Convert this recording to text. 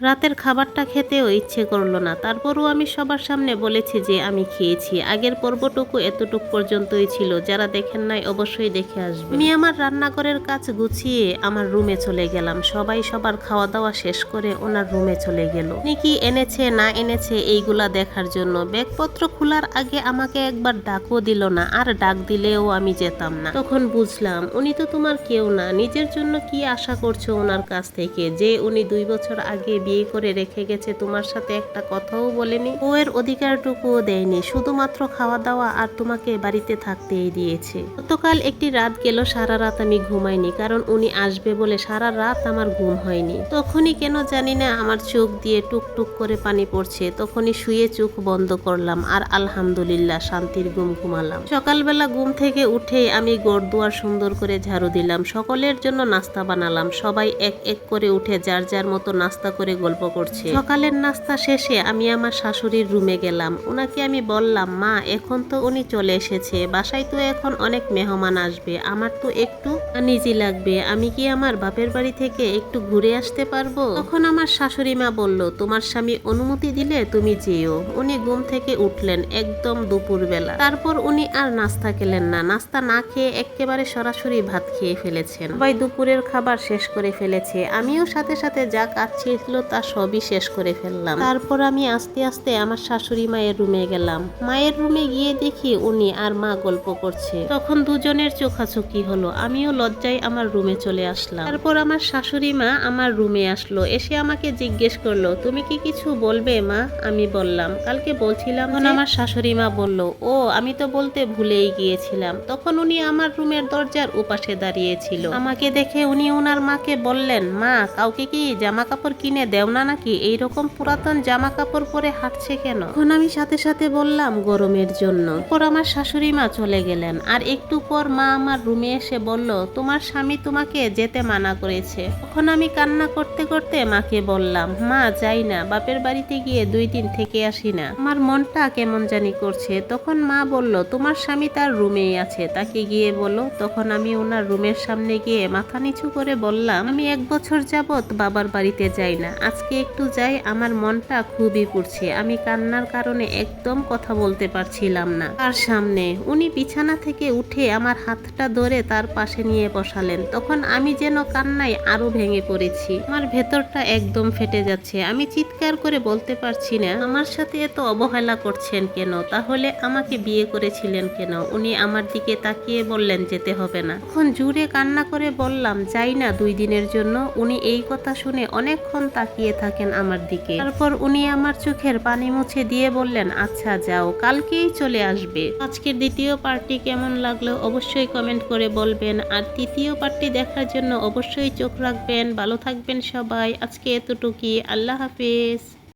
রাতের খাবারটা খেতেও ইচ্ছে করল না। তারপরও আমি সবার সামনে বলেছি যে আমি খেয়েছি। আগের পর্বটুকু এতটুক পর্যন্তই ছিল, যারা দেখেন নাই অবশ্যই দেখে আসবে। আমি আমার রান্নাঘরের কাজ গুছিয়ে আমার রুমে চলে গেলাম। সবাই সবার খাওয়া দাওয়া শেষ করে ওনার রুমে চলে গেল। কি এনেছে, না এনেছে, এইগুলা দেখার জন্য। ব্যাগপত্র খোলার আগে আমাকে একবার ডাকও দিল না, আর ডাক দিলেও আমি যেতাম না। তখন বুঝলাম, উনি তো তোমার কেউ না। নিজের জন্য কি আশা করছ ওনার কাছ থেকে? যে উনি দুই বছর আগে বিয়ে করে রেখে গেছে, তোমার সাথে একটা কথাও বলেনি। ও এর অধিকারটুকুও দেয়নি, শুধুমাত্র খাওয়া দাওয়া আর তোমাকে বাড়িতে থাকতেই দিয়েছে। গতকাল একটি রাত গেল সারা রাত আমি ঘুমাইনি, কারণ উনি আসবে বলে সারা রাত আমার ঘুম হয়নি। তখনই কেন জানি না, আমার চোখ দিয়ে টুকটুক করে পানি পড়ছে, তখনই শুয়ে চোখ বন্ধ করলাম আর আলহামদুলিল্লাহ শান্তির ঘুম ঘুমালাম। সকালবেলা ঘুম থেকে উঠে আমি গড়দুয়ার সুন্দর করে ঝাড়ু দিলাম, সকলের জন্য নাস্তা বানালাম, সবাই এক এক করে উঠে যার যার মতো নাস্তা করে গল্প করছে। সকালের নাস্তা শেষে আমি আমার শাশুড়ির রুমে গেলাম। ওনাকে আমি বললাম, মা, এখন তো উনি চলে এসেছে। বাসায় তো এখন অনেক মেহমান আসবে। আমার তো একটু নিজে লাগবে। আমি কি আমার বাপের বাড়ি থেকে একটু ঘুরে আসতে পারব? তখন আমার শাশুড়ি মা বলল, তোমার স্বামী অনুমতি দিলে তুমি যেও। উনি ঘুম থেকে উঠলেন একদম দুপুরবেলা। তারপর উনি আর নাস্তা খেলেন না। নাস্তা না খেয়ে একেবারে সরাসরি ভাত খেয়ে ফেলেছেন। সবাই দুপুরের খাবার শেষ করে ফেলেছে। আমিও সাথে সাথে যা কাজ ছিল তা সবই শেষ করে ফেললাম। তারপর আমি আস্তে আস্তে আমার শাশুড়ি মায়ের রুমে গেলাম। মায়ের রুমে গিয়ে দেখি উনি আর মা গল্প করছে। তখন দুজনের চোখাচোখি হলো। আমিও লজ্জায় আমার রুমে চলে আসলাম। তারপর আমার শাশুড়ি মা আমার রুমে আসলো। এসে আমাকে জিজ্ঞেস করল তুমি কি কিছু বলবে মা? আমি বললাম কালকে বলছিলাম তখন আমার শাশুড়ি মা বলল ও আমি তো বলতে ভুলেই গিয়েছিলাম। তখন উনি আমার রুমের দরজার উপাশে দাঁড়িয়েছিল আমাকে দেখে উনি ওনার মাকে বললেন মা কাউকে কি জামা কাপড় কিনে দেও না নাকি এইরকম পুরাতন জামা কাপড় পরে হাঁটছে কেন? তখন আমি সাথে সাথে বললাম গরমের জন্য। পর আমার শাশুড়ি মা চলে গেলেন আর একটু পর মা আমার রুমে এসে বলল, তোমার স্বামী তোমাকে যেতে মানা করেছে। তখন আমি কান্না করতে করতে মাকে বললাম, মা, যাই না, বাপের বাড়িতে গিয়ে দুই দিন থেকে আসি না। আমার মনটা কেমন জানি করছে। তখন মা বলল, তোমার স্বামী তার রুমেই আছে। তাকে গিয়ে বলো। তখন আমি ওনার রুমের সামনে গিয়ে মাথা নিচু করে বললাম, আমি এক বছর যাবত বাবার বাড়িতে যাই না। আজকে একটু যাই, আমার মনটা খুবই পুড়ছে আমি কান্নার কারণে একদম কথা বলতে পারছিলাম না। তার সামনে উনি বিছানা থেকে উঠে আমার হাতটা ধরে তার পাশে নিয়ে বসালেন। তখন আমি যেন কান্নায় আরও ভেঙে পড়েছি। আমার ভেতরটা একদম ফেটে যাচ্ছে। আমি চিৎকার করে বলতে পারছি না, আমার সাথে এত অবহেলা করছেন কেন? তাহলে আমাকে বিয়ে করেছিলেন কেন? উনি আমার দিকে তাকিয়ে বললেন, যেতে হবে না। তখন জুড়ে কান্না করে বললাম, যাই না দুই দিনের জন্য। উনি এই কথা শুনে অনেকক্ষণ তাকিয়ে থাকেন আমার দিকে। তারপর উনি আমার চোখের পানি মুছে দিয়ে বললেন আচ্ছা যাও, কালকেই চলে আসবে। আজকের দ্বিতীয় পার্টি কেমন লাগল অবশ্যই কমেন্ট করে বলবেন। আর তৃতীয় পার্টি দেখার জন্য অবশ্যই চোখ রাখবেন। ভালো থাকবেন সবাই। আজকে এতটুকুই। আল্লাহ হাফিজ।